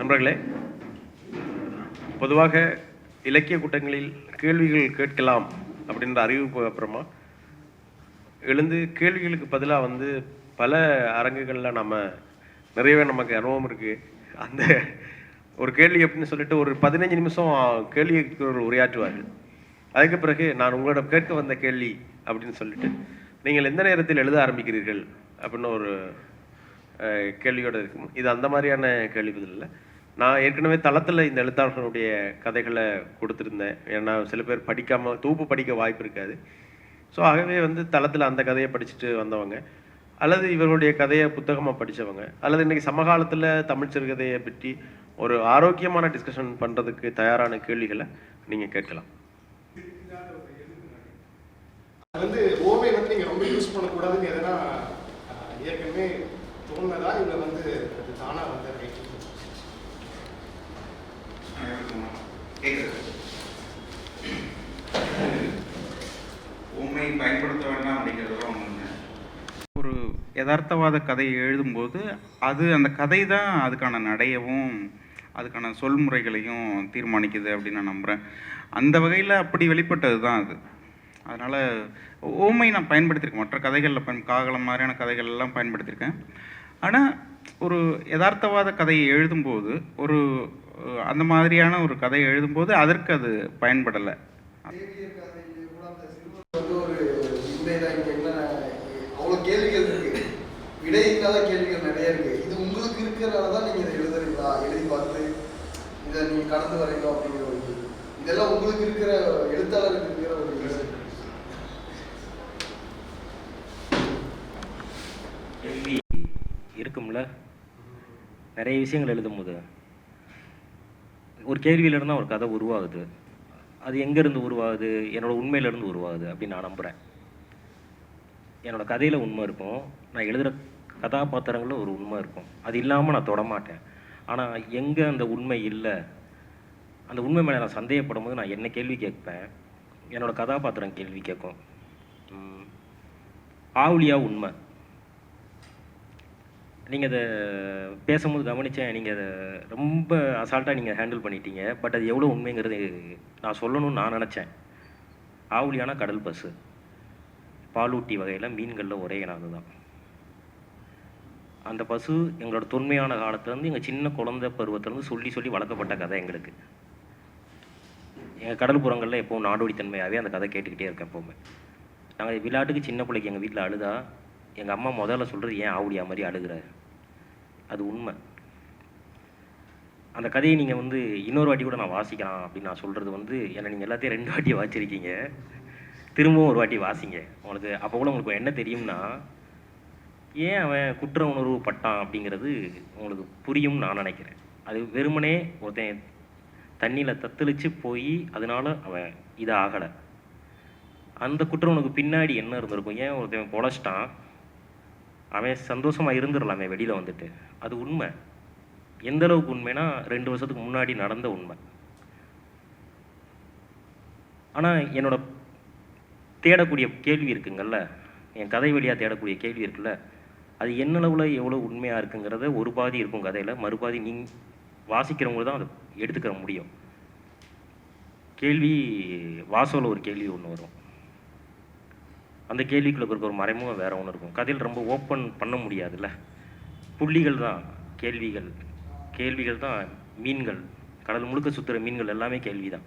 நண்பர்களே பொதுவாக இலக்கிய கூட்டங்களில் கேள்விகள் கேட்கலாம் அப்படின்ற அறிவிப்பு அப்புறமா எழுந்து கேள்விகளுக்கு பதிலாக வந்து பல அரங்குகளில் நம்ம நிறையவே நமக்கு அனுபவம் இருக்குது அந்த ஒரு கேள்வி அப்படின்னு சொல்லிட்டு ஒரு பதினஞ்சு நிமிஷம் கேள்விக்கு உரையாற்றுவார்கள். அதுக்கு பிறகு நான் உங்களிடம் கேட்க வந்த கேள்வி அப்படின்னு சொல்லிட்டு நீங்கள் எந்த நேரத்தில் எழுத ஆரம்பிக்கிறீர்கள் அப்படின்னு ஒரு கேள்வியோடு கேள்வியோட இருக்கும். இது அந்த மாதிரியான கேள்வி பதில் இல்லை. நான் ஏற்கனவே தளத்தில் இந்த எழுத்தாளர்களுடைய கதைகளை கொடுத்துருந்தேன். ஏன்னா சில பேர் படிக்காமல் தூப்பு படிக்க வாய்ப்பு இருக்காது. ஸோ ஆகவே வந்து தளத்தில் அந்த கதையை படிச்சுட்டு வந்தவங்க. அல்லது இவர்களுடைய கதையை புத்தகமாக படித்தவங்க அல்லது இன்றைக்கி சமகாலத்தில் தமிழ் சிறுகதையை பற்றி ஒரு ஆரோக்கியமான டிஸ்கஷன் பண்ணுறதுக்கு தயாரான கேள்விகளை நீங்கள் கேட்கலாம். அது வந்து ஓமை வந்து நீங்க ரொம்ப யூஸ் பண்ணக்கூடாதுன்னு எதனா ஏற்கனவே தோணுனதா? இல்லை வந்து அது தானா வந்து அனைவருக்கும் வணக்கம். உண்மை பயன்படுத்த வேண்டாம் அப்படிங்கிறதுலாம் ஒன்று ஒரு யதார்த்தவாத கதையை எழுதும்போது அது அந்த கதை தான் அதுக்கான நடையவும் அதுக்கான சொல்முறைகளையும் தீர்மானிக்குது அப்படின்னு நான் நம்புகிறேன் அந்த வகையில் அப்படி வெளிப்பட்டது தான் அது. அதனால் ஓமை நான் பயன்படுத்தியிருக்கேன். மற்ற கதைகளில் பயன் காகலம் மாதிரியான கதைகள் எல்லாம் பயன்படுத்தியிருக்கேன். ஆனால் ஒரு யதார்த்தவாத கதையை எழுதும்போது ஒரு அந்த மாதிரியான ஒரு கதையை எழுதும்போது அதற்கு அது பயன்படலை. விடை இல்லாத கேள்விகள் நிறைய இருக்கு. இது உங்களுக்கு இருக்கிறனால தான் நீங்க இதை எழுதுறீங்களா? எழுதி பார்த்து இதை நீங்க கடந்து வரீங்களா அப்படிங்கிற ஒரு இது. இதெல்லாம் உங்களுக்கு இருக்கிற எழுத்தாளருக்கு இருக்கிற ஒரு இது. கேள்வி இருக்கும்ல? நிறைய விஷயங்கள் எழுதும்போது. ஒரு கேள்வியிலிருந்து தான் ஒரு கதை உருவாகுது. அது எங்கேருந்து உருவாகுது? என்னோட உண்மையிலேருந்து உருவாகுது அப்படின்னு நான் நம்புகிறேன் என்னோட கதையில் உண்மை இருக்கும். நான் எழுதுகிற கதாபாத்திரங்களில் ஒரு உண்மை இருக்கும். அது இல்லாமல் நான் தொடமாட்டேன் ஆனால் எங்கே அந்த உண்மை இல்லை அந்த உண்மை மேலே நான் சந்தேகப்படும் போது நான் என்ன கேள்வி கேட்பேன்? என்னோட கதாபாத்திரம் கேள்வி கேட்கும். ம், ஆவுலியா உண்மை. நீங்கள் அதை பேசும்போது கவனித்தேன் நீங்கள் அதை ரொம்ப அசால்ட்டாக நீங்கள் ஹேண்டில் பண்ணிட்டீங்க. பட் அது எவ்வளோ உண்மைங்கிறது நான் சொல்லணும்னு நான் நினச்சேன். ஆவுலியான கடல் பஸ்ஸு பாலூட்டி வகையில் மீன்களில் ஒரே இனம் அதுதான் அந்த பசு எங்களோட தொன்மையான காலத்துலேருந்து எங்கள் சின்ன குழந்தை பருவத்துலேருந்து சொல்லி சொல்லி வளர்க்கப்பட்ட கதை எங்களுக்கு. எங்கள் கடல்புறங்களில் எப்போவும் நாடோடித்தன்மையாகவே அந்த கதை கேட்டுக்கிட்டே இருக்கேன் எப்போவுமே. நாங்கள் விளையாட்டுக்கு சின்ன பிள்ளைக்கு எங்கள் வீட்டில் அழுதா எங்கள் அம்மா முதல்ல சொல்கிறது ஏன் ஆவுடியா மாதிரி அழுகுற? அது உண்மை. அந்த கதையை நீங்கள் வந்து இன்னொரு வாட்டி கூட நான் வாசிக்கலாம் அப்படின்னு நான் சொல்கிறது வந்து ஏன்னா நீங்கள் எல்லாத்தையும் ரெண்டு வாட்டி வாசிச்சிருக்கீங்க. திரும்பவும் ஒரு வாட்டி வாசிங்க. உங்களுக்கு அப்போ கூட உங்களுக்கு என்ன தெரியும்னா ஏன் அவன் குற்ற உணர்வு பட்டான் அப்படிங்கிறது உங்களுக்கு புரியும்னு நான் நினைக்கிறேன். அது வெறுமனே ஒருத்தன் தண்ணியில் தத்தளிச்சு போய் அதனால அவன் இது ஆகலை அந்த குற்ற உனக்கு பின்னாடி என்ன இருந்திருக்கும்? ஏன் ஒருத்தன் பொழைச்சிட்டான் அவன் சந்தோஷமாக இருந்துடலாமே வெளியில் வந்துட்டு. அது உண்மை. எந்த அளவுக்கு உண்மைனா ரெண்டு வருஷத்துக்கு முன்னாடி நடந்த உண்மை. ஆனால் என்னோட தேடக்கூடிய கேள்வி இருக்குங்கள்ல என் கதை வழியாக தேடக்கூடிய கேள்வி இருக்குல்ல அது என்னளவில் எவ்வளோ உண்மையாக இருக்குங்கிறத ஒரு பாதி இருக்கும் கதையில் மறுபாதி நீ வாசிக்கிறவங்க தான் அதை எடுத்துக்கிற முடியும். கேள்வி வாசலில் ஒரு கேள்வி ஒன்று வரும். அந்த கேள்விக்குள்ளே இருக்கிற ஒரு மறைமுகம் வேற ஒன்று இருக்கும். கதையில் ரொம்ப ஓப்பன் பண்ண முடியாதுல்ல? புள்ளிகள் தான் கேள்விகள். கேள்விகள் தான் மீன்கள். கடல் முழுக்க சுற்றுற மீன்கள் எல்லாமே கேள்வி தான்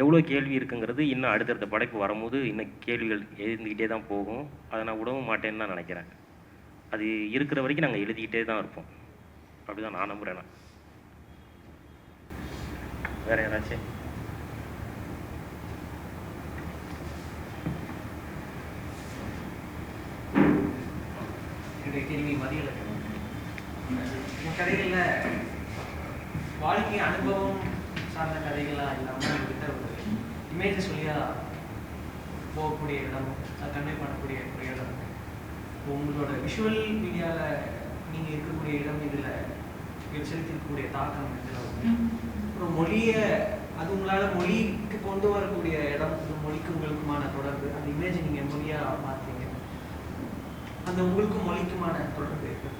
எவ்வளோ கேள்வி இருக்குங்கிறது இன்னும் அடுத்தடுத்த படைப்பு வரும்போது இன்னும் கேள்விகள் எழுந்துக்கிட்டே தான் போகும். அதை நான் விடவும் மாட்டேன்னு தான் நினைக்கிறேன். அது இருக்கிற வரைக்கும் நாங்கள் எழுதிக்கிட்டே தான் இருப்போம். அப்படி தான் நான். நம்புகிறேன் வேறு யாராச்சும் என்னுடைய கேள்வி மதியழகன் என் கதைகளில் வாழ்க்கை அனுபவம் சார்ந்த கதைகளாக இல்லாமல் உங்ககிட்ட ஒரு இமேஜை சொல்லியா போகக்கூடிய இடம் கன்வே பண்ணக்கூடிய ஒரு இடம். உங்களோட விஷுவல் மீடியாவில் நீங்கள் இருக்கக்கூடிய இடம் இதில் செலுத்திருக்கக்கூடிய தாக்கம் இதில் அப்புறம் மொழியை அது உங்களால் மொழிக்கு கொண்டு வரக்கூடிய இடம் இந்த மொழிக்கு உங்களுக்குமான தொடர்பு அந்த இமேஜை நீங்கள் மொழியாக பார்த்தீங்க அந்த உங்களுக்கும் மொழிக்குமான தொடர்பு இருக்கு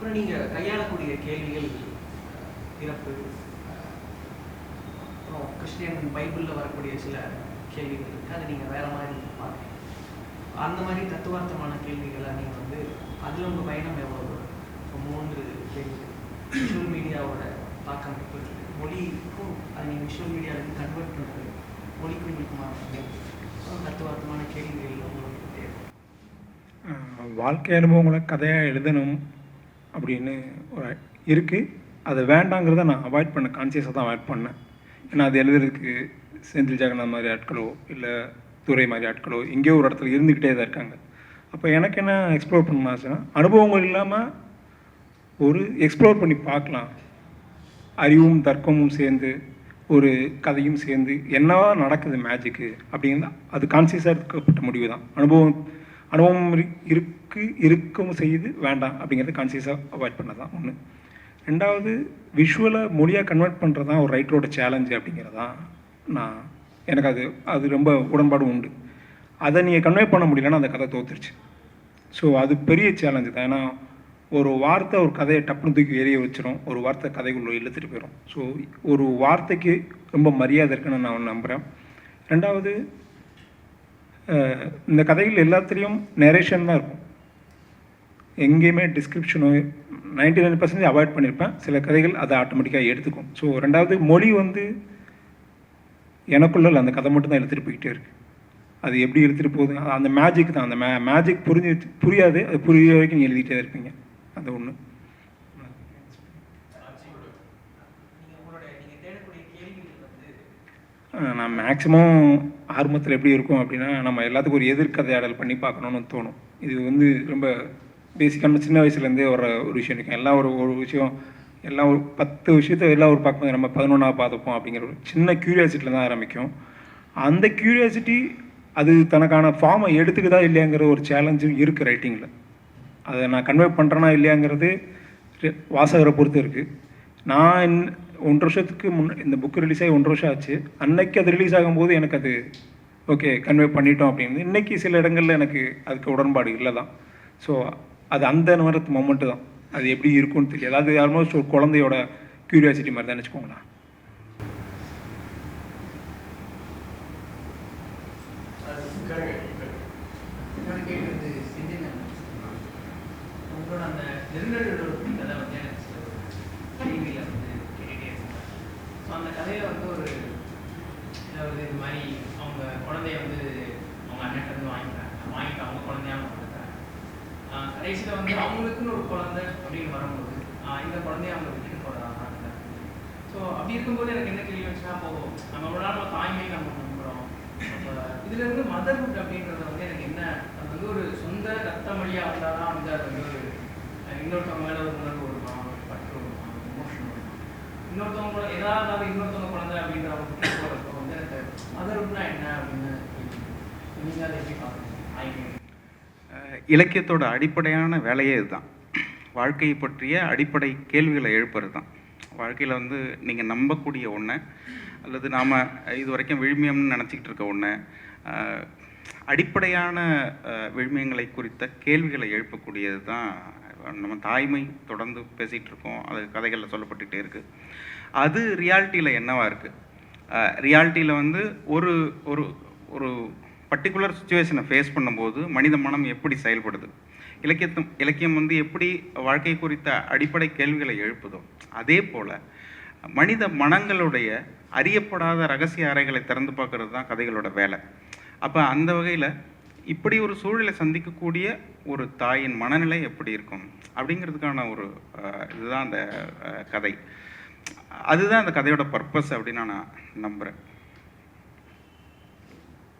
அப்புறம் நீங்கள் கையாளக்கூடிய கேள்விகள் இறப்பு அப்புறம் கிறிஸ்டியன் பைபிளில் வரக்கூடிய சில கேள்விகள் இருக்குது அதை நீங்கள் வேற மாதிரி பார்க்குறீங்க அந்த மாதிரி தத்துவார்த்தமான கேள்விகளை நீங்கள் வந்து அதில் உங்கள் பயணம் எவ்வளோ இப்போ மூன்று கேள்வி விஷுவல் மீடியாவோட தாக்கம் இருக்கு? மொழிக்கும் அதை நீங்கள் விஷுவல் மீடியாவுக்கு கன்வெர்ட் பண்ணுறது மொழிக்கும் இருக்குமா தத்துவார்த்தமான கேள்விகள் உங்களுக்கு தேவை. வாழ்க்கை அனுபவங்களை கதையாக எழுதணும். அப்படின்னு ஒரு இருக்குது அதை வேண்டாங்கிறத நான் அவாய்ட் பண்ண கான்சியஸாக தான் அவாய்ட் பண்ணேன். ஏன்னா அது எழுதுறதுக்கு செந்தில் ஜெகநாத் மாதிரி ஆட்களோ இல்லை துறை மாதிரி ஆட்களோ எங்கேயோ ஒரு இடத்துல இருந்துக்கிட்டே தான் இருக்காங்க. அப்போ எனக்கு என்ன எக்ஸ்ப்ளோர் பண்ணணும் ஆசைன்னா அனுபவங்கள் இல்லாமல் ஒரு எக்ஸ்ப்ளோர் பண்ணி பார்க்கலாம். அறிவும் தர்க்கமும் சேர்ந்து ஒரு கதையும் சேர்ந்து என்னவா நடக்குது மேஜிக்கு அப்படின்னா அது கான்சியஸாக எடுக்கப்பட்ட முடிவு தான் அனுபவம் அனுபவம் இரு- இருக்கு இருக்கவும் செய்யுது வேண்டாம் அப்படிங்கிறது கான்சியஸாக அவாய்ட் பண்ணது தான் ஒன்று ரெண்டாவது விஷுவலை மொழியாக கன்வெர்ட் பண்ணுறது தான் ஒரு ரைட்டரோட சேலஞ்சு அப்படிங்கிறது தான் நான் எனக்கு அது அது ரொம்ப உடன்பாடு உண்டு. அதை நீங்கள் கன்வே பண்ண முடியலன்னா அந்த கதை தோத்துருச்சு. ஸோ அது பெரிய சேலஞ்சு தான். ஏன்னா ஒரு வார்த்தை ஒரு கதையை டப்புனு தூக்கி எரிய வச்சிடும் ஒரு வார்த்தை கதைக்குள்ளே இழுத்துட்டு போயிடும் ஸோ ஒரு வார்த்தைக்கு ரொம்ப மரியாதை இருக்குன்னு நான் நம்புகிறேன் ரெண்டாவது இந்த கதைகள் எல்லாத்துலேயும் நரேஷன் தான் இருக்கும். எங்கேயுமே டிஸ்கிரிப்ஷனோ நைன்டி நைன் பர்சன்டேஜ் அவாய்ட் பண்ணியிருப்பேன் சில கதைகள் அதை ஆட்டோமேட்டிக்காக எடுத்துக்கும். ஸோ ரெண்டாவது மொழி வந்து எனக்குள்ள அந்த கதை மட்டும் தான் எடுத்துகிட்டு போய்கிட்டே இருக்குது அது எப்படி எடுத்துகிட்டு போகுது? அது அந்த மேஜிக் தான். அந்த மே மேஜிக் புரிஞ்சு புரியாது. அது புரிய வரைக்கும் நீங்கள் எழுதிட்டே இருப்பீங்க. அது ஒன்று நான் மேக்ஸிமம் ஆரம்பத்தில் எப்படி இருக்கும் அப்படின்னா நம்ம எல்லாத்துக்கும் ஒரு எதிர்கதையாடல் பண்ணி பார்க்கணுன்னு தோணும். இது வந்து ரொம்ப பேசிக்கான சின்ன வயசுலேருந்தே வர ஒரு விஷயம் இருக்கும். எல்லாம் ஒரு ஒரு விஷயம் எல்லாம் ஒரு பத்து விஷயத்த எல்லாம் ஒரு பார்க்கும்போது நம்ம பதினொன்றாக பார்த்துப்போம் அப்படிங்கிற ஒரு சின்ன க்யூரியாசிட்டியில் தான் ஆரம்பிக்கும். அந்த க்யூரியாசிட்டி அது தனக்கான ஃபார்மை எடுத்துக்குதா இல்லையாங்கிற ஒரு சேலஞ்சும் இருக்குது ரைட்டிங்கில் அதை நான் கன்வே பண்ணுறேனா இல்லையாங்கிறது வாசகரை பொறுத்து இருக்குது நான் இன்ன- ஒன்றரை வருஷத்துக்கு முன்ன இந்த புக் ரிலீஸ் ஆகி ஒன்றரை வருஷம் ஆச்சு. அன்னைக்கு அது ரிலீஸ் ஆகும்போது எனக்கு அது ஓகே கன்வே பண்ணிட்டோம் அப்படின்னு இன்றைக்கி சில இடங்களில் எனக்கு அதுக்கு உடன்பாடு இல்லை தான் ஸோ அது அந்த நேரத்து மொமெண்ட்டு தான். அது எப்படி இருக்கும்னு தெரியாது அது ஆல்மோஸ்ட் ஒரு குழந்தையோட க்யூரியாசிட்டி மாதிரி தான் வச்சுக்கோங்களேன் அந்த கதை வந்து எனக்கு சில டிவியில் வந்து கேட்டுகிட்டே இருந்தேன் ஸோ அந்த கதையில் வந்து ஒரு அதாவது இது மாதிரி அவங்க குழந்தைய வந்து அவங்க அண்ணன் வந்து வாங்கிட்டாங்க வாங்கிட்டு அவங்க குழந்தையா அவங்க வளர்த்தாங்க கடைசியில் வந்து அவங்களுக்குன்னு ஒரு குழந்தை அப்படின்னு வரும்போது ஆஹ் இந்த குழந்தைய அவங்க விட்டுட்டு போகிறாங்க ஸோ அப்படி இருக்கும்போது எனக்கு என்ன கேள்வி வச்சுன்னா போகும் நம்ம ஒரு நம்ம தாய்மை நம்ம நம்புகிறோம் இதுல இருந்து மதர்ஹுட் அப்படின்றது வந்து எனக்கு என்ன அது வந்து ஒரு சொந்த ரத்த மொழியா வந்தால் வந்து அது வந்து ஒரு இன்னொருத்தவங்க மேல ஒரு உணர்வு வருமா ஒரு பற்று வருமா எமோஷன் வருமா. இன்னொருத்தவங்க கூட ஏதாவது இன்னொருத்தவங்க குழந்தை அப்படின்ற அவங்க விட்டு வந்து எனக்கு மதர்ஹுட்னா என்ன அப்படின்னு நீங்க அதை எப்படி பார்க்குறீங்க? ஐ இலக்கியத்தோட அடிப்படையான வேலையே இதுதான். வாழ்க்கையை பற்றிய அடிப்படை கேள்விகளை எழுப்புறது தான் வாழ்க்கையில் வந்து நீங்கள் நம்பக்கூடிய ஒன்று அல்லது நாம் இது வரைக்கும் விழுமியம்னு நினச்சிக்கிட்டு இருக்க ஒன்று அடிப்படையான விழுமியங்களை குறித்த கேள்விகளை எழுப்பக்கூடியது தான் நம்ம தாய்மை தொடர்ந்து பேசிகிட்டு இருக்கோம். அது கதைகளில் சொல்லப்பட்டுகிட்டே இருக்குது அது ரியாலிட்டியில் என்னவாக இருக்குது ரியாலிட்டியில் வந்து ஒரு ஒரு ஒரு பர்டிகுலர் சுச்சுவேஷனை ஃபேஸ் பண்ணும்போது மனித மனம் எப்படி செயல்படுது? இலக்கியத்தும் இலக்கியம் வந்து எப்படி வாழ்க்கை குறித்த அடிப்படை கேள்விகளை எழுப்புதோ அதே போல் மனித மனங்களுடைய அறியப்படாத ரகசிய அறைகளை திறந்து பார்க்கறது தான் கதைகளோட வேலை. அப்போ அந்த வகையில் இப்படி ஒரு சூழலை சந்திக்கக்கூடிய ஒரு தாயின் மனநிலை எப்படி இருக்கும்? அப்படிங்கிறதுக்கான ஒரு இதுதான் அந்த கதை. அதுதான் அந்த கதையோட பர்பஸ் அப்படின்னு நான் நம்புகிறேன் இன்னைக்கு இப்போ நான் படிச்ச கதையை நான் பெரிய பெரிய வந்துட்டு அதோட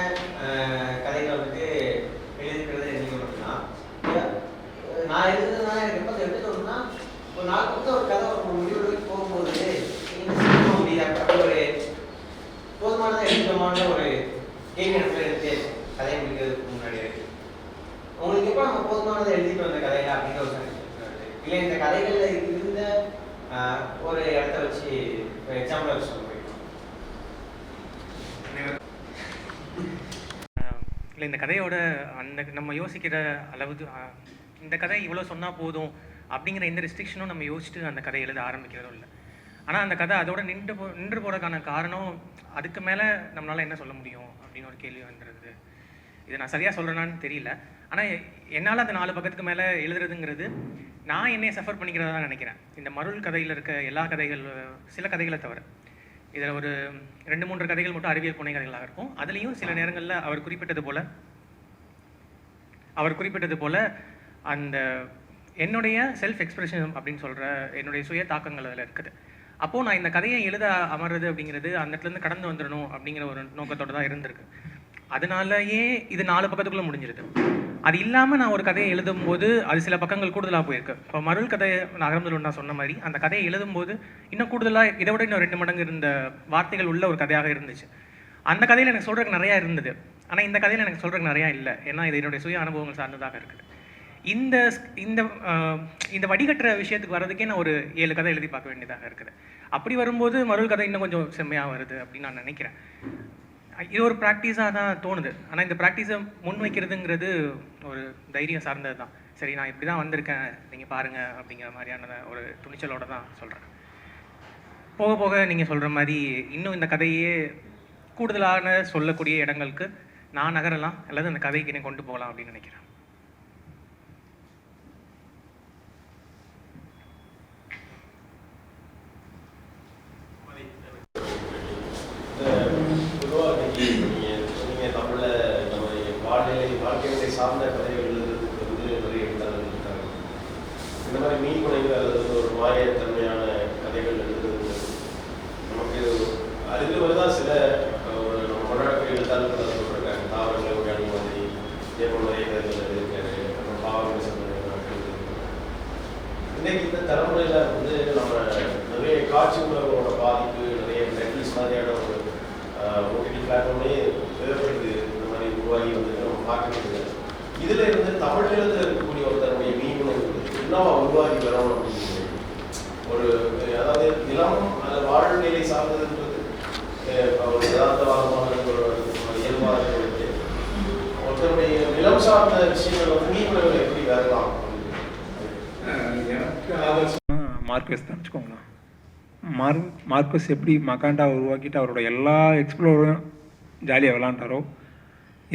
அதை எழுதிட்டு வந்த கதையில அப்படிங்கிற ஒரு இல்லை இந்த கதைகள்ல இருந்த ஒரு இடத்த வச்சு எக்ஸாம்பிள் வச்சு இல்லை இந்த கதையோட அந்த நம்ம யோசிக்கிற அளவு இந்த கதை இவ்வளோ சொன்னால் போதும் அப்படிங்கிற எந்த ரெஸ்ட்ரிக்ஷனும் நம்ம யோசிச்சுட்டு அந்த கதை எழுத ஆரம்பிக்கிறதும் இல்லை. ஆனால் அந்த கதை அதோட நின்று போ நின்று போகிறதுக்கான காரணம் அதுக்கு மேலே நம்மளால் என்ன சொல்ல முடியும் அப்படின்னு ஒரு கேள்வி வந்துடுது இது நான் சரியாக சொல்கிறேனான்னு தெரியல. ஆனால் என்னால் அந்த நாலு பக்கத்துக்கு மேலே எழுதுறதுங்கிறது நான் என்னைய சஃபர் பண்ணிக்கிறதா தான் நினைக்கிறேன். இந்த மருள் கதையில் இருக்க எல்லா கதைகள் சில கதைகளை தவிர. இதில் ஒரு ரெண்டு மூன்று கதைகள் மட்டும் அறிவியல் புனை கதைகளாக இருக்கும். அதுலேயும் சில நேரங்களில் அவர் குறிப்பிட்டது போல் அவர் குறிப்பிட்டது போல் அந்த என்னுடைய செல்ஃப் எக்ஸ்பிரஷன் அப்படின்னு சொல்கிற என்னுடைய சுய தாக்கங்கள் அதில் இருக்குது. அப்போது நான் இந்த கதையை எழுத அமர்றது அப்படிங்கிறது அந்த இடத்துலேருந்து கடந்து வந்துடணும் அப்படிங்கிற ஒரு நோக்கத்தோடு தான் இருந்திருக்கு. அதனாலயே இது நாலு பக்கத்துக்குள்ளே முடிஞ்சிருது. அது இல்லாமல் நான் ஒரு கதையை எழுதும்போது அது சில பக்கங்கள் கூடுதலாக போயிருக்கு. இப்போ மருள் கதை நகரத்தில் நான் சொன்ன மாதிரி அந்த கதையை எழுதும்போது இன்னும் கூடுதலாக இதை விட இன்னும் ரெண்டு மடங்கு இருந்த வார்த்தைகள் உள்ள ஒரு கதையாக இருந்துச்சு. அந்த கதையில் எனக்கு சொல்கிறதுக்கு நிறையா இருந்தது. ஆனால் இந்த கதையில் எனக்கு சொல்கிறதுக்கு நிறையா இல்லை. ஏன்னா இது என்னுடைய சுய அனுபவங்கள் சார்ந்ததாக இருக்குது. இந்த இந்த இந்த வடிகட்டுற விஷயத்துக்கு வர்றதுக்கே நான் ஒரு ஏழு கதை எழுதி பார்க்க வேண்டியதாக இருக்குது. அப்படி வரும்போது மருள் கதை இன்னும் கொஞ்சம் செம்மையாக வருது அப்படின்னு நான் நினைக்கிறேன். இது ஒரு ப்ராக்டிஸாக தான் தோணுது. ஆனால் இந்த ப்ராக்டிஸை முன் வைக்கிறதுங்கிறது ஒரு தைரியம் சார்ந்தது தான். சரி நான் இப்படி தான் வந்திருக்கேன். நீங்கள் பாருங்கள் அப்படிங்கிற மாதிரியான ஒரு துணிச்சலோட தான் சொல்கிறேன் போக போக நீங்கள் சொல்கிற மாதிரி இன்னும் இந்த கதையே கூடுதலான சொல்லக்கூடிய இடங்களுக்கு நான் நகரலாம். அல்லது அந்த கதைக்கு என்னை கொண்டு போகலாம் அப்படின்னு நினைக்கிறேன் இன்னைக்கு நீங்கள் சொன்னீங்க தமிழில் நம்ம வாழ்நிலை வாழ்க்கையை சார்ந்த கதைகள் எழுதுறதுக்கு வந்து நிறைய எழுத்தாளர்கள் இருக்காங்க. இந்த மாதிரி மீன் புனைவு அல்லது ஒரு மாயத்தன்மையான கதைகள் எழுதுறது நமக்கு அதுக்கு தான் சில அஹ், ஒரு நம்ம கொண்டாடக்கூடிய எழுத்தாளர்கள் அதை சொல்லிருக்காங்க தாவரங்களை உடையாடி மாதிரி தேவன் நிறைய கதைகள் எழுதியிருக்காரு அப்புறம் பாவங்கள் சம்பந்தமான இன்னைக்கு இந்த தலைமுறையில வந்து நம்ம நிறைய காட்சி உணர்வோட பாதிப்பு நிறைய நெட்ஃபிளிக்ஸ் மாதிரியான ஒரு ஓடிடி பிளாட்ஃபார்மே தேவைப்படுது இந்த மாதிரி உருவாகி வந்து நம்ம பார்க்க முடியுது இதுல இருந்து தமிழகத்தில் இருக்கக்கூடிய ஒருத்தருடைய மீன் உணர்வு என்னவா உருவாகி வரணும் அப்படின்னு ஒரு அஹ், அதாவது நிலம் அந்த வாழ்நிலை சார்ந்ததுன்றது அஹ், ஒரு யதார்த்தவாதமான ஒரு ஒரு இயல்பாக இருக்கிறது ஒருத்தருடைய நிலம் சார்ந்த விஷயங்கள் வந்து மீன் உணர்வு எப்படி வரலாம் மார்க்கஸ் தான் வச்சுக்கோங்களேன். மார் மார்க்கஸ் எப்படி மகாண்டா உருவாக்கிட்டு அவரோட எல்லா எக்ஸ்ப்ளோரும் ஜாலியாக விளாண்டாரோ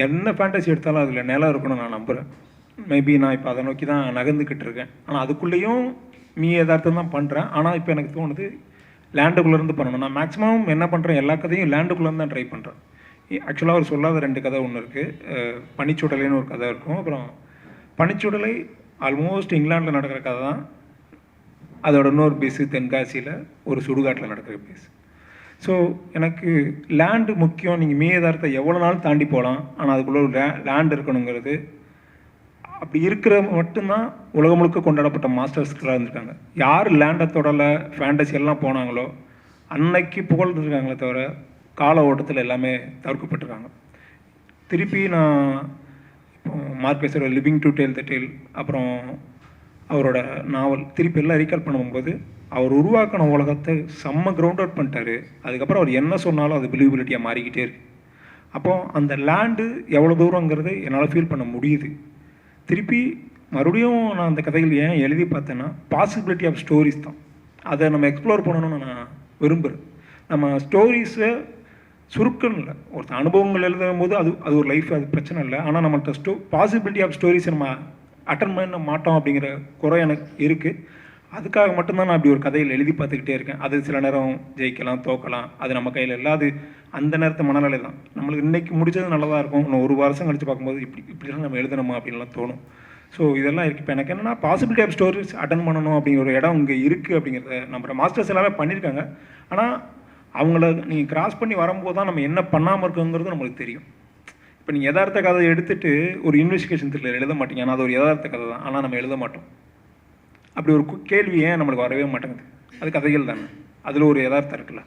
என்ன ஃபேண்டசி எடுத்தாலும் அதில் நிலம் இருக்கணும்னு நான் நம்புகிறேன் மேபி நான் இப்போ அதை நோக்கி தான் நகர்ந்துக்கிட்டு இருக்கேன். ஆனால் அதுக்குள்ளேயும் மீ யதார்த்தம் தான் பண்ணுறேன் ஆனால் இப்போ எனக்கு தோணுது லேண்டுக்குள்ளேருந்து பண்ணணும். நான் மேக்ஸிமம் என்ன பண்ணுறேன் எல்லா கதையும் லேண்டுக்குள்ளேருந்து தான் ட்ரை பண்ணுறேன் ஆக்சுவலாக அவர் சொல்லாத ரெண்டு கதை ஒன்று இருக்குது பனிச்சுடலைன்னு ஒரு கதை இருக்கும். அப்புறம் பனிச்சுடலை ஆல்மோஸ்ட் இங்கிலாண்டில் நடக்கிற கதை தான். அதோட இன்னொரு பேஸு தென்காசியில் ஒரு சுடுகாட்டில் நடக்கிற பேஸ் ஸோ எனக்கு லேண்டு முக்கியம். நீங்கள் மீதாரத்தை எவ்வளோ நாள் தாண்டி போகலாம். ஆனால் அதுக்குள்ளே ஒரு லே லேண்ட் இருக்கணுங்கிறது அப்படி இருக்கிற மட்டும்தான் உலகம் முழுக்க கொண்டாடப்பட்ட மாஸ்டர்ஸ்களாக இருந்திருக்காங்க. யார் லேண்டை தொடலை ஃபேண்டசி எல்லாம் போனாங்களோ அன்னைக்கு புகழ்ந்துருக்காங்களே தவிர கால ஓட்டத்தில் எல்லாமே தவிர்க்கப்பட்டிருக்காங்க. திருப்பி நான் இப்போ மார்க்கெஸோட living to tell the tale அப்புறம் அவரோட நாவல் திருப்பி எல்லாம் ரீகால் பண்ணும்போது அவர் உருவாக்கின உலகத்தை செம்ம கிரவுண்ட் அவுட் பண்ணிட்டாரு. அதுக்கப்புறம் அவர் என்ன சொன்னாலும் அது பிலீவபிலிட்டியாக மாறிக்கிட்டே இருக்கு. அப்போ அந்த லேண்டு எவ்வளோ தூரங்கிறது என்னால் ஃபீல் பண்ண முடியுது. திருப்பி மறுபடியும் நான் அந்த கதைகள் ஏன் எழுதி பார்த்தேன்னா பாசிபிலிட்டி ஆஃப் ஸ்டோரிஸ் தான். அதை நம்ம எக்ஸ்ப்ளோர் பண்ணணும்னு நான் விரும்புகிறேன் நம்ம ஸ்டோரிஸை சுருக்கம் இல்லை. ஒருத்த அனுபவங்கள் எழுதும் போது அது அது ஒரு லைஃப் அது பிரச்சனை இல்லை. ஆனால் நம்மள்கிட்ட ஸ்டோ பாசிபிலிட்டி ஆஃப் ஸ்டோரிஸ் நம்ம அட்டன் பண்ண மாட்டோம் அப்படிங்கிற குறை எனக்கு இருக்குது அதுக்காக மட்டும்தான் நான் அப்படி ஒரு கதையில் எழுதி பார்த்துக்கிட்டே இருக்கேன். அது சில நேரம் ஜெயிக்கலாம் தோக்கலாம். அது நம்ம கையில் இல்லாது அந்த நேரத்து மனநிலை தான். நம்மளுக்கு இன்னைக்கு முடிச்சது நல்லதாக இருக்கும். இன்னும் ஒரு வருஷம் கழித்து பார்க்கும்போது இப்படி இப்படிலாம் நம்ம எழுதணுமா அப்படின்லாம் தோணும். ஸோ இதெல்லாம் இருக்குது இப்போ எனக்கு என்னென்னா பாசிபிலிட்டி ஆஃப் ஸ்டோரிஸ் அட்டன் பண்ணணும் அப்படிங்கிற ஒரு இடம் இங்கே இருக்குது அப்படிங்கிறத நம்ம மாஸ்டர்ஸ் எல்லாமே பண்ணியிருக்காங்க. ஆனால் அவங்கள நீங்கள் கிராஸ் பண்ணி வரும்போது தான் நம்ம என்ன பண்ணாமல் இருக்கோங்கிறது நம்மளுக்கு தெரியும். இப்போ நீங்கள் யதார்த்த கதை எடுத்துட்டு ஒரு இன்வெஸ்டிகேஷன் த்ரில்லர் எழுத மாட்டீங்க. ஆனால் அது ஒரு யதார்த்த கதை தான். ஆனால் நம்ம எழுத மாட்டோம். அப்படி ஒரு கு- கேள்வி ஏன் நம்மளுக்கு வரவே மாட்டேங்குது. அது கதைகள் தானே. அதில் ஒரு யதார்த்தம் இருக்குல்ல.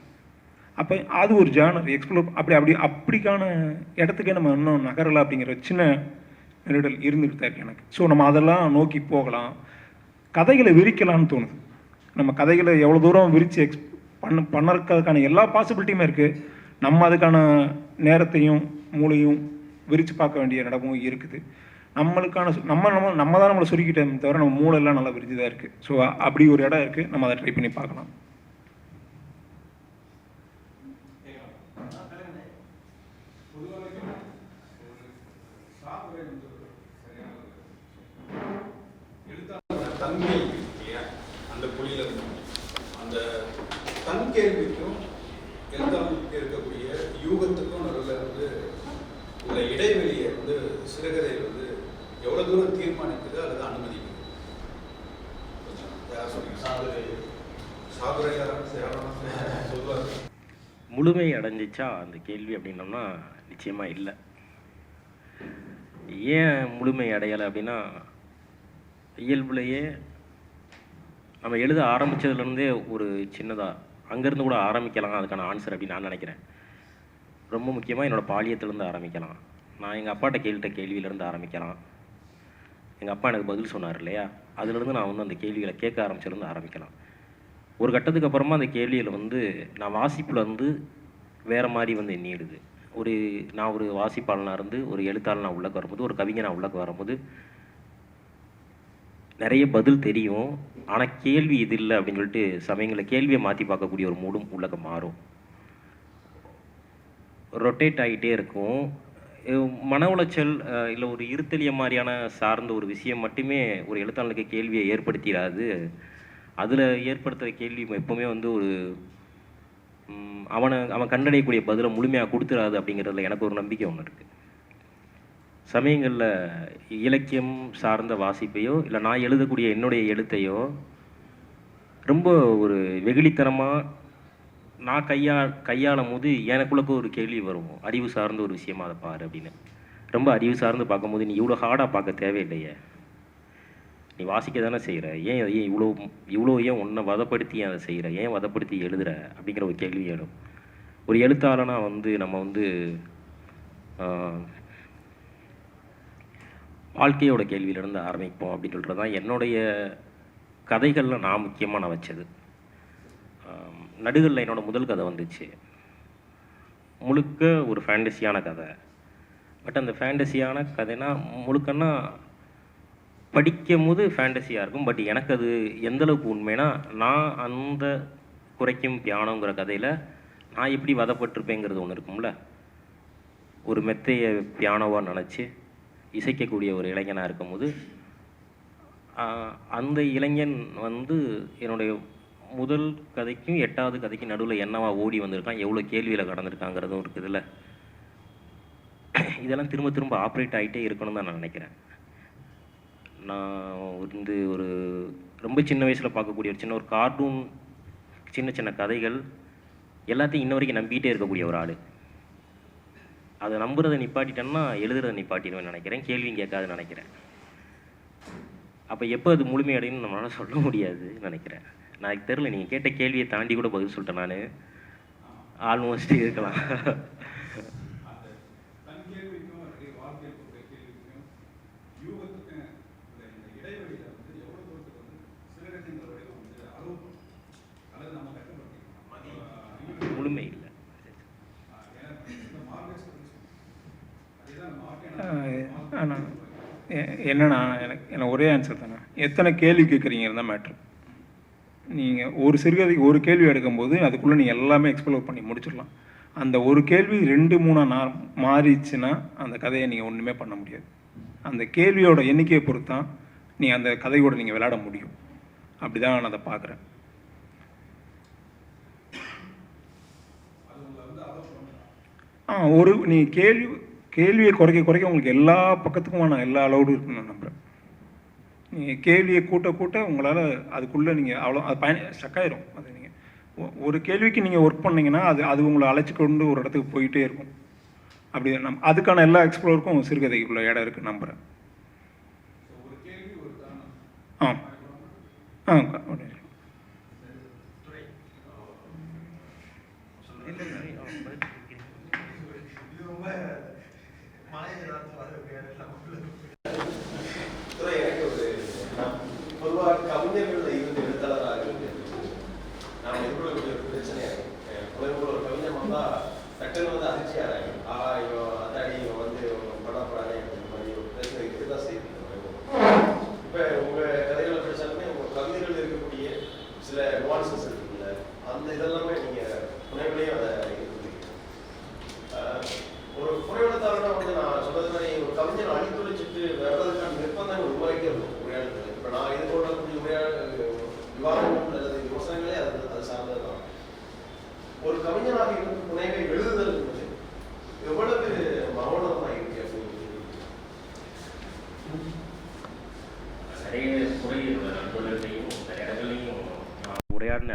அப்போ அது ஒரு ஜேர்னர் எக்ஸ்ப்ளோர் அப்படி அப்படி அப்படிக்கான இடத்துக்கே நம்ம இன்னும் நகரலை அப்படிங்கிற சின்ன நெருடல் இருந்துகிட்டு தான் இருக்கு எனக்கு. ஸோ நம்ம அதெல்லாம் நோக்கி போகலாம். கதைகளை விரிக்கலாம்னு தோணுது. நம்ம கதைகளை எவ்வளோ தூரம் விரித்து எக்ஸ் பண்ண பண்ணறதுக்கான எல்லா பாசிபிலிட்டியுமே இருக்குது நம்ம அதுக்கான நேரத்தையும் மூளையும் விரித்து பார்க்க வேண்டிய நடமும் இருக்குது. நம்மளுக்கான நம்ம நம்ம நம்ம தான் நம்மளை சுருக்கிட்டோம் தவிர நம்ம மூளைலாம் நல்லா விரிஞ்சு தான் இருக்குது ஸோ அப்படி ஒரு இடம் இருக்குது நம்ம அதை ட்ரை பண்ணி பார்க்கலாம். தன்மை அந்த குழியில அந்த தன் கேள்விக்கும் எழுத்தாளருக்கு இருக்கக்கூடிய யூகத்துக்கும் நடுவில் வந்து உள்ள இடைவெளியை வந்து சிறுகதை வந்து எவ்வளவு தூரம் தீர்மானிக்குது அல்லது அனுமதிக்குது. முழுமை அடைஞ்சிச்சா அந்த கேள்வி அப்படின்னோம்னா நிச்சயமாக இல்லை. ஏன் முழுமை அடையலை அப்படின்னா இயல்புலையே நம்ம எழுத ஆரம்பிச்சதுலேருந்தே ஒரு சின்னதாக அங்கேருந்து கூட ஆரம்பிக்கலாம் அதுக்கான ஆன்சர் அப்படின்னு நான் நினைக்கிறேன். ரொம்ப முக்கியமாக என்னோடய பாலியத்திலேருந்து ஆரம்பிக்கலாம். நான் எங்கள் அப்பாட்ட கேள்விட்ட கேள்வியிலேருந்து ஆரம்பிக்கலாம். எங்கள் அப்பா எனக்கு பதில் சொன்னார் இல்லையா? அதுலேருந்து நான் வந்து அந்த கேள்விகளை கேட்க ஆரம்பிச்சிலேருந்து ஆரம்பிக்கலாம். ஒரு கட்டத்துக்கு அப்புறமா அந்த கேள்வியில் வந்து நான் வாசிப்பில் வந்து வேறு மாதிரி வந்து எண்ணிடுது. ஒரு நான் ஒரு வாசிப்பாளனாக இருந்து ஒரு எழுத்தாளனாக உள்ளக்க வரும்போது ஒரு கவிஞனாக உள்ளக்க வரும்போது நிறைய பதில் தெரியும். ஆனால் கேள்வி இது இல்லை அப்படின்னு சொல்லிட்டு சமயங்களில் கேள்வியை மாற்றி பார்க்கக்கூடிய ஒரு மூடும் உள்ளக்க மாறும். ரொட்டேட் ஆகிட்டே இருக்கும். மன உளைச்சல் இல்லை ஒரு இருத்தலிய மாதிரியான சார்ந்த ஒரு விஷயம் மட்டுமே ஒரு எழுத்தாளனுக்கு கேள்வியை ஏற்படுத்திடாது. அதில் ஏற்படுத்துகிற கேள்வி எப்போவுமே வந்து ஒரு அவனை அவன் கண்டடையக்கூடிய பதிலை முழுமையாக கொடுத்துடாது அப்படிங்கிறதுல எனக்கு ஒரு நம்பிக்கை ஒன்று இருக்குது சமயங்களில் இலக்கியம் சார்ந்த வாசிப்பையோ இல்லை நான் எழுதக்கூடிய என்னுடைய எழுத்தையோ ரொம்ப ஒரு வெகுளித்தனமாக நான் கையா கையாளும் போது எனக்குள்ளக்க ஒரு கேள்வி வரும். அறிவு சார்ந்த ஒரு விஷயமா அதை பாரு அப்படின்னு. ரொம்ப அறிவு சார்ந்து பார்க்கும்போது நீ இவ்வளோ ஹார்டாக பார்க்க தேவையில்லையே. நீ வாசிக்க தானே செய்கிற ஏன் ஏன் இவ்வளோ இவ்வளோ ஏன் உன்னை வதப்படுத்தி அதை செய்கிற ஏன் வதப்படுத்தி எழுதுற? அப்படிங்கிற ஒரு கேள்வி எழும். ஒரு எழுத்தாளனா வந்து நம்ம வந்து வாழ்க்கையோட கேள்வியிலேருந்து ஆரம்பிப்போம் அப்படின்னு சொல்கிறது தான் என்னுடைய கதைகளில் நான் முக்கியமாக நான் வச்சது. நடுகல்ல என்னோட முதல் கதை வந்துச்சு. முழுக்க ஒரு ஃபேண்டசியான கதை. பட் அந்த ஃபேண்டசியான கதைனா முழுக்கன்னா படிக்கும் போது ஃபேண்டசியாக இருக்கும். பட் எனக்கு அது எந்தளவுக்கு உண்மைனா நான் அந்த குறைக்கும் பியானோங்கிற கதையில் நான் எப்படி வதப்பட்டிருப்பேங்கிறது ஒன்று இருக்கும்ல. ஒரு மெத்தைய பியானோவாக நினச்சி இசைக்கக்கூடிய ஒரு இளைஞனாக இருக்கும்போது அந்த இளைஞன் வந்து என்னுடைய முதல் கதைக்கும் எட்டாவது கதைக்கும் நடுவில் என்னவா ஓடி வந்திருக்கான் எவ்வளோ கேள்வியில் கடந்திருக்காங்கிறதும் இருக்குதுல்ல. இதெல்லாம் திரும்ப திரும்ப ஆப்ரேட் ஆகிட்டே இருக்கணும்னு தான் நான் நினைக்கிறேன். நான் வந்து ஒரு ரொம்ப சின்ன வயசில் பார்க்கக்கூடிய ஒரு சின்ன ஒரு கார்ட்டூன் சின்ன சின்ன கதைகள் எல்லாத்தையும் இன்ன வரைக்கும் நம்பிக்கிட்டே இருக்கக்கூடிய ஒரு ஆள். அதை நம்புறதை நிப்பாட்டிட்டேன்னா எழுதுறதை நிப்பாட்டிடுவேன்னு நினைக்கிறேன் கேள்வியும் கேட்காதுன்னு நினைக்கிறேன். அப்போ எப்போ அது முழுமையடையும்னு நம்மளால் சொல்ல முடியாதுன்னு நினைக்கிறேன். நான் எனக்கு தெரில நீங்கள் கேட்ட கேள்வியை தாண்டி கூட பதில் சொல்லிட்டேன் நான். ஆல்மோஸ்ட் இருக்கலாம். முழுமை இல்லை. ஏன்னா இந்த என்னன்னா எனக்கு எனக்கு ஒரே ஆன்சர் தானே எத்தனை கேள்வி கேட்குறீங்க இருந்தால் மேட்ரு நீங்கள் ஒரு சிறுகதைக்கு ஒரு கேள்வி எடுக்கும்போது அதுக்குள்ளே நீங்கள் எல்லாமே எக்ஸ்ப்ளோர் பண்ணி முடிச்சிடலாம். அந்த ஒரு கேள்வி ரெண்டு மூணாக நா மாறிச்சுன்னா அந்த கதையை நீங்கள் ஒன்றுமே பண்ண முடியாது. அந்த கேள்வியோட எண்ணிக்கையை பொறுத்து தான் நீங்கள் அந்த கதையோட நீங்கள் விளையாட முடியும். அப்படி தான் நான் அதை பார்க்குறேன். ஆ ஒரு நீ கேள்வி கேள்வியை குறைக்க குறைக்க உங்களுக்கு எல்லா பக்கத்துக்குமான எல்லா அளவுடும் இருக்குன்னு நான் நம்புகிறேன் நீங்கள் கேள்வியை கூட்ட கூட்ட உங்களால் அதுக்குள்ளே நீங்கள் அவ்வளோ அது பயன் ஸ்டக்காயிரும் அது நீங்கள் ஒரு கேள்விக்கு நீங்கள் ஒர்க் பண்ணீங்கன்னா அது அது உங்களை அழைச்சி கொண்டு ஒரு இடத்துக்கு போயிட்டே இருக்கும். அப்படி நம் அதுக்கான எல்லா எக்ஸ்ப்ளோருக்கும் சிறுகதைக்குள்ள இடம் இருக்குது நம்புகிறேன் ஆ ஆ க- ரொம்ப துறை எனக்கு ஒரு நான் பொதுவாக கவிஞர்களில் இருந்து எழுத்தாளராக இருந்து நான் எதிர்கொள்ளக்கூடிய ஒரு பிரச்சனை உலகத்தில் ஒரு கவிஞர் வந்தால் டக்குன்னு வந்து அதிர்ச்சியாகிறாங்க ஆஹா இவன் அதாடி இவன் வந்து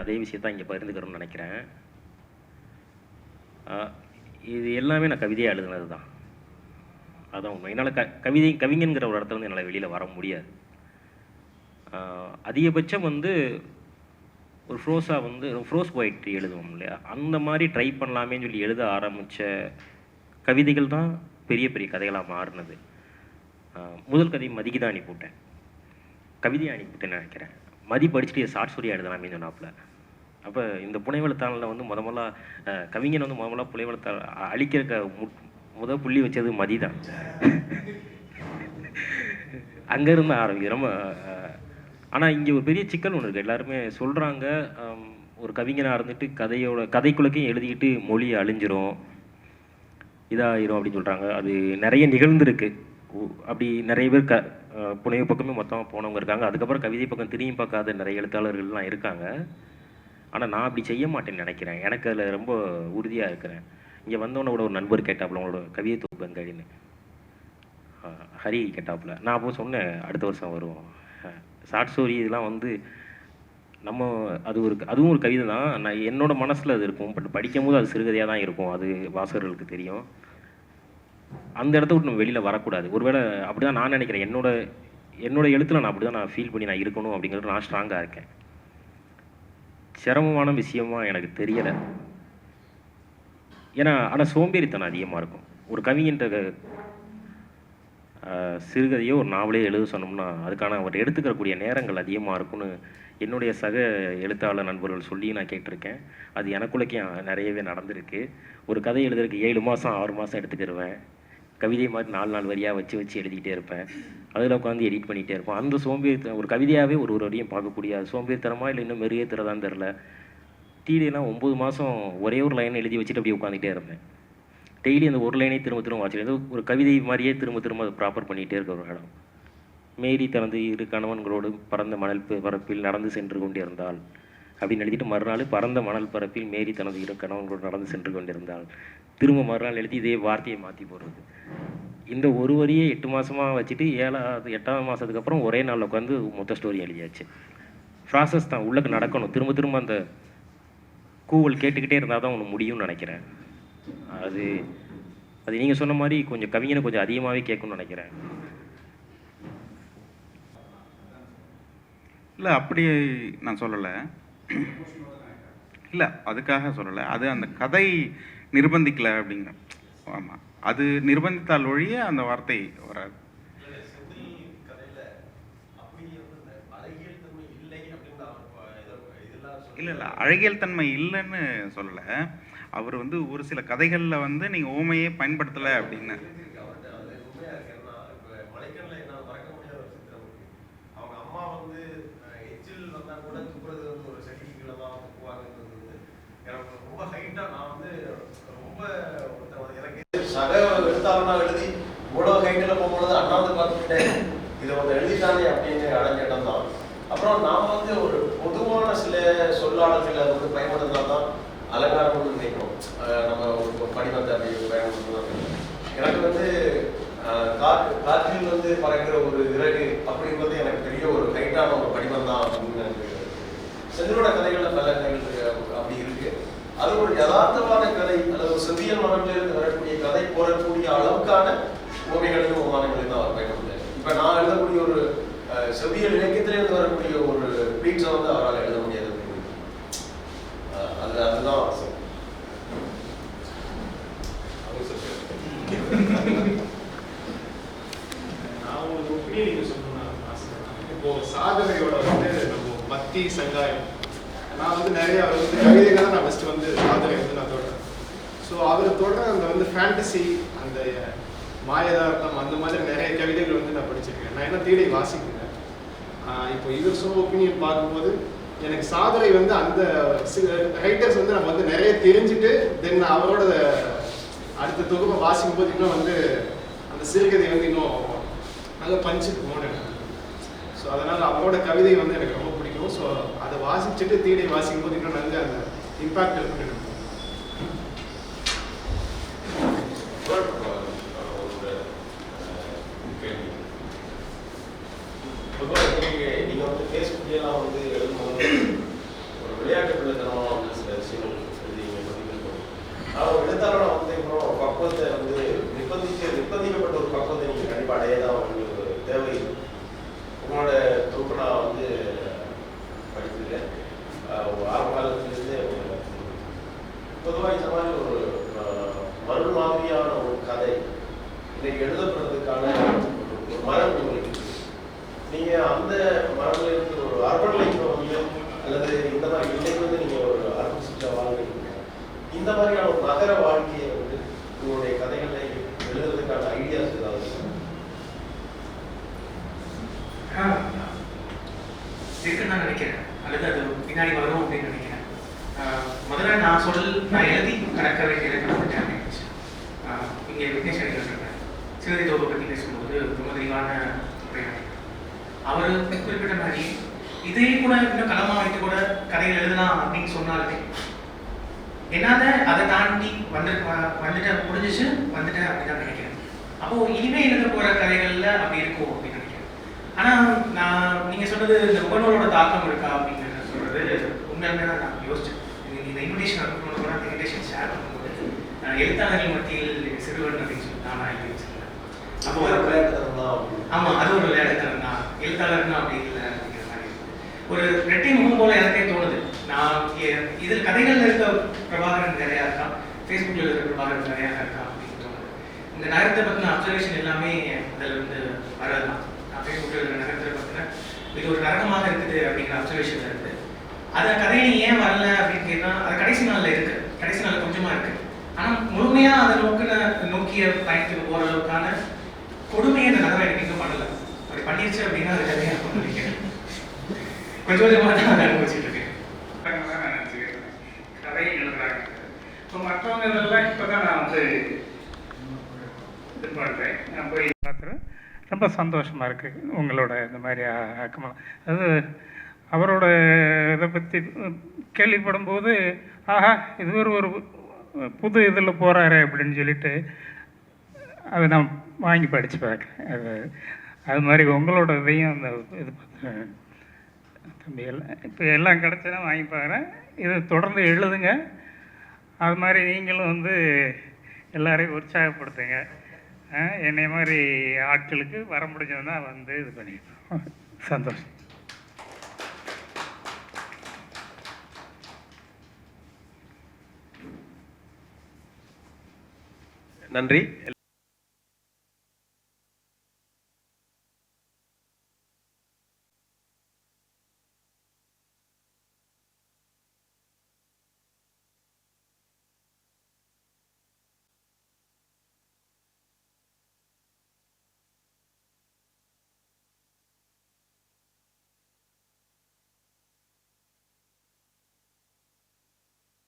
அதே விஷயத்தான் இங்கே பகிர்ந்துக்கிறோம்னு நினைக்கிறேன். இது எல்லாமே நான் கவிதையாக எழுதுனது தான் அதான் உண்மை. என்னால் க கவிதை கவிஞங்கிற ஒரு இடத்துல வந்து என்னால் வெளியில் வர முடியாது. அதிகபட்சம் வந்து ஒரு ஃப்ரோஸாக வந்து ஃப்ரோஸ் போயிட்ரி எழுதுவோம் இல்லையா? அந்த மாதிரி ட்ரை பண்ணலாமேன்னு சொல்லி எழுத ஆரம்பித்த கவிதைகள் தான் பெரிய பெரிய கதைகளாக மாறினது. முதல் கதை மதிக்கு தான் அனுப்பிவிட்டேன். கவிதையை அனுப்பிவிட்டேன்னு நினைக்கிறேன். மதி படிச்சுட்டு ஷார்ட் ஸ்டோரியாக எழுதலாமே சொன்னாப்புல. அப்போ இந்த புனைவெழுத்தாளனில் வந்து முத முதல்ல கவிஞன் வந்து முத முதல்ல புனைவெழுத்தாள் அழிக்கிற க முத புள்ளி வச்சது மதி தான் அங்கேருந்து ஆரம்பிக்கிறோம் ஆனால் இங்கே ஒரு பெரிய சிக்கல் ஒன்று இருக்குது எல்லாருமே சொல்கிறாங்க ஒரு கவிஞனாக இருந்துட்டு கதையோட கதைக்குள்ளக்கையும் எழுதிக்கிட்டு மொழி அழிஞ்சிரும் இதாயிரும் அப்படின்னு சொல்கிறாங்க அது நிறைய நிகழ்ந்துருக்கு. அப்படி நிறைய பேர் க புனைவு பக்கமே மொத்தமாக போனவங்க இருக்காங்க. அதுக்கப்புறம் கவிதை பக்கம் திரும்பி பார்க்காத நிறைய எழுத்தாளர்கள்லாம் இருக்காங்க. ஆனால் நான் அப்படி செய்ய மாட்டேன்னு நினைக்கிறேன். எனக்கு அதில் ரொம்ப உறுதியாக இருக்கிறேன். இங்கே வந்தவனோட ஒரு நண்பர் கேட்டாப்புல உங்களோட கவிதை தொகுப்பு எங்கடின்னு ஹரி கேட்டாப்புல. நான் அப்போ சொன்னேன் அடுத்த வருஷம் வருவோம் ஷார்ட் ஸ்டோரி இதெல்லாம் வந்து நம்ம அது ஒரு அதுவும் ஒரு கவிதை தான். நான் என்னோடய மனசில் அது இருக்கும். பட் படிக்கும் போது அது சிறுகதையாக தான் இருக்கும். அது வாசகர்களுக்கு தெரியும். அந்த இடத்த விட்டு நம்ம வெளியில் வரக்கூடாது. ஒருவேளை அப்படி தான் நான் நினைக்கிறேன். என்னோட என்னோட எழுத்தில் நான் அப்படி தான் நான் ஃபீல் பண்ணி நான் இருக்கணும் அப்படிங்கிறது நான் ஸ்ட்ராங்காக இருக்கேன். சிரமமான விஷயமா எனக்கு தெரியலை. ஏன்னா ஆனால் சோம்பேறித்தனம் அதிகமாக இருக்கும். ஒரு கவிஞன்ற சிறுகதையோ ஒரு நாவலே எழுத சொன்னோம்னா அதுக்கான அவர் எடுத்துக்கிறக்கூடிய நேரங்கள் அதிகமாக இருக்கும்னு என்னுடைய சக எழுத்தாளர் நண்பர்கள் சொல்லி நான் கேட்டிருக்கேன். அது எனக்குள்ளக்கே நிறையவே நடந்திருக்கு. ஒரு கதை எழுதுறதுக்கு ஏழு மாதம் ஆறு மாதம் எடுத்துக்கிருவேன். கவிதை மாதிரி நாலு நாலு வரியாக வச்சு வச்சு எழுதிக்கிட்டே இருப்பேன். அதில் உட்காந்து எடிட் பண்ணிகிட்டே இருப்பேன். அந்த சோம்பேறித்தனம் ஒரு கவிதையாகவே ஒரு ஒரு வரையும் பார்க்கக்கூடிய அது சோம்பேறித்தனமா இல்லை இன்னும் மெருகேத்துறதான்னு தெரில டீலாம் ஒம்பது மாதம் ஒரே ஒரு லைன் எழுதி வச்சுட்டு அப்படியே உட்காந்துட்டே இருப்பேன் டெய்லி அந்த ஒரு லைனே திரும்ப திரும்ப வாசிட்டு ஒரு கவிதை மாதிரியே திரும்ப திரும்ப அதை ப்ராப்பர் பண்ணிகிட்டே இருக்க ஒரு இடம். மேரி தனது இரு கணவன்களோடு பறந்த மணல் பரப்பில் நடந்து சென்று கொண்டிருந்தாள். அப்படின்னு எழுதிட்டு மறுநாள் பறந்த மணல் பரப்பில் மேரி தனது இரு கணவன்களோடு நடந்து சென்று கொண்டிருந்தாள். திரும்ப மறுநாள் எழுதி இதே வார்த்தையை மாற்றி போடுறது. இந்த ஒரு வரியை எட்டு மாதமாக வச்சுட்டு ஏழாவது எட்டாவது மாதத்துக்கு அப்புறம் ஒரே நாளில் உட்காந்து மொத்த ஸ்டோரி எழுதியாச்சு. ப்ராசஸ் தான் உள்ளக்கு நடக்கணும். திரும்ப திரும்ப அந்த கூவல் கேட்டுக்கிட்டே இருந்தால் தான் ஒன்று முடியும்னு நினைக்கிறேன். அது அது நீங்கள் சொன்ன மாதிரி கொஞ்சம் கவிஞனை கொஞ்சம் அதிகமாகவே கேட்கணும்னு நினைக்கிறேன். இல்லை அப்படி நான் சொல்லலை. இல்லை அதுக்காக சொல்லலை. அது அந்த கதை நிர்பந்திக்கலை அப்படிங்கிற ஆமாம் அது நிர்பந்தித்தால் ஒழிய அந்த வார்த்தை வராது. இல்லை இல்லை. அழகியல் தன்மை இல்லைன்னு சொல்லலை. அவர் வந்து ஒரு சில கதைகளில் வந்து நீங்கள் ஓமையே பயன்படுத்தலை அப்படின்னு அவங்க அம்மா வந்து அஹ், எச்சில் வந்தா கூட துப்புறது வந்து ஒரு சர்டிஃபிகேட்ல தான் துப்புவாங்கன்றது வந்து எனக்கு ரொம்ப ஹைட்டா நான் வந்து ரொம்ப ஒருத்தன் எனக்கு சக எழுத்தாளனா எழுதி இவ்வளோ ஹைட்டில் போகும்பொழுது அண்ணாந்து பார்த்துக்கிட்டேன். இதை வந்து எழுதிட்டானே அப்படின்னு அடைஞ்சிடம் தான் அப்புறம் நாம் வந்து ஒரு பொதுவான சில சொல்லாடல்களை வந்து பயன்படுத்தினா தான் அலங்காரம்னு நினைக்கிறோம் நம்ம ஒரு படிவத்தை அப்படி பயன்படுத்தணும் எனக்கு வந்து காற்று காற்றில் வந்து பறக்கிற ஒரு இறகு அப்படின்றது எனக்கு பெரிய ஒரு ஹைட்டான ஒரு படிவம் தான் அப்படின்னு எனக்கு செந்திலோட கதைகள்ல பல அது ஒரு யதார்த்தமான கதை அல்லது செவ்வியல் மரபிலிருந்து வரக்கூடிய கதை போறக்கூடிய அளவுக்கான ஓவியங்களுக்கு ஓமானங்களையும் தான் அவர் பயன்படுத்தாரு இப்ப நான் எழுதக்கூடிய ஒரு அஹ், செவ்வியல் இலக்கியத்திலிருந்து வரக்கூடிய ஒரு பீட்ஸை வந்து அவரால் எழுத முடியும் அப்படின்னு. அஹ், அது அதுதான் ஆசை. நான் உங்களுக்கு ஒப்பீனியன் நீங்க சொல்லணும்னு ஆசைப்படுறேன் இப்போ சாதனையோட வந்து நம்ம பக்தி சங்காயம் நான் வந்து நிறைய அவர் வந்து கவிதைகளை தான் நான் ஃபஸ்ட்டு வந்து சாதனை வந்து நான் தொடறேன் ஸோ அவர் தொடர அந்த வந்து ஃபேண்டசி அந்த மாயதார்த்தம் அந்த மாதிரி நிறைய கவிதைகள் வந்து நான் படிச்சிருக்கேன். நான் என்ன தேடி வாசிக்கிறேன்? இப்போ இவர் சொன்ன ஒப்பீனியன் பார்க்கும்போது எனக்கு சாதனை வந்து அந்த ரைட்டர்ஸ் வந்து நம்ம வந்து நிறைய தெரிஞ்சுட்டு தென் அவரோட அடுத்த தொகுப்பை வாசிக்கும் போது இன்னும் வந்து அந்த சிறுகதை வந்து இன்னும் நல்ல பஞ்சு போன ஸோ அதனால் அவரோட கவிதை வந்து எனக்கு ரொம்ப பிடிக்கும். ஸோ அதை வாசிச்சுட்டு தீடை வாசிக்கும் போது இன்னும் நல்ல அந்த இம்பாக்ட் இருக்குன்னு எனக்கு ஒரு ரெட்டை முகம் போல எனக்கே தோணுது. நான் இதில் கதைகள்ல இருக்க பிரபாகரன் நிறையா இருக்கான். ஃபேஸ்புக்கில் இருக்க பிரபாகரன் நிறையா இருக்கான் அப்படின்னு தோணுது. இந்த நகரத்தை பற்றின அப்சர்வேஷன் எல்லாமே அதில் வந்து வரதுதான் நான் ஃபேஸ்புக்கில் இருக்கிற நகரத்தை பற்றின இது ஒரு நரகமாக இருக்குது அப்படிங்கிற அப்சர்வேஷன் இருக்கு அதை கதையை ஏன் வரல அப்படின்னு கேட்டால் அது கடைசி நாளில் இருக்கு. கடைசி நாள் கொஞ்சமா இருக்கு. ஆனால் முழுமையாக அதை நோக்கின நோக்கிய பயணத்துக்கு போகிற அளவுக்கான கொடுமையை அந்த நகரம் எனக்கு பண்ணலை. பண்ணல அப்படி பண்ணிருச்சு அப்படின்னா அது கதையாக நினைக்கிறேன். கொஞ்சம் கொஞ்சமாக தான் அதை அனுபவிச்சுட்டு இருக்கேன் நான் நினச்சிக்கிறேன் கதை எழுதுறாங்க இப்போ மற்றவங்க இதெல்லாம் இப்போ தான் நான் வந்து இது பண்ணுறேன் நான் போய் பார்த்துறேன் ரொம்ப சந்தோஷமாக இருக்குது உங்களோட இந்த மாதிரி ஆக்கமாக அதாவது அவரோட இதை பற்றி கேள்விப்படும் போது ஆஹா இது ஒரு ஒரு புது இதில் போகிறாரு அப்படின்னு சொல்லிட்டு அதை நான் வாங்கி படித்து பார்க்குறேன். அது அது மாதிரி உங்களோட இதையும் அந்த இது பார்த்து தம்பி எல்லாம் இப்போ எல்லாம் கிடச்சனா வாங்கி பார்க்குறேன் இது தொடர்ந்து எழுதுங்க. அது மாதிரி நீங்களும் வந்து எல்லாரையும் உற்சாகப்படுத்துங்க. என்னை மாதிரி ஆட்களுக்கு வர முடிஞ்சதுன்னா வந்து இது பண்ணிடுறோம் சந்தோஷம். நன்றி.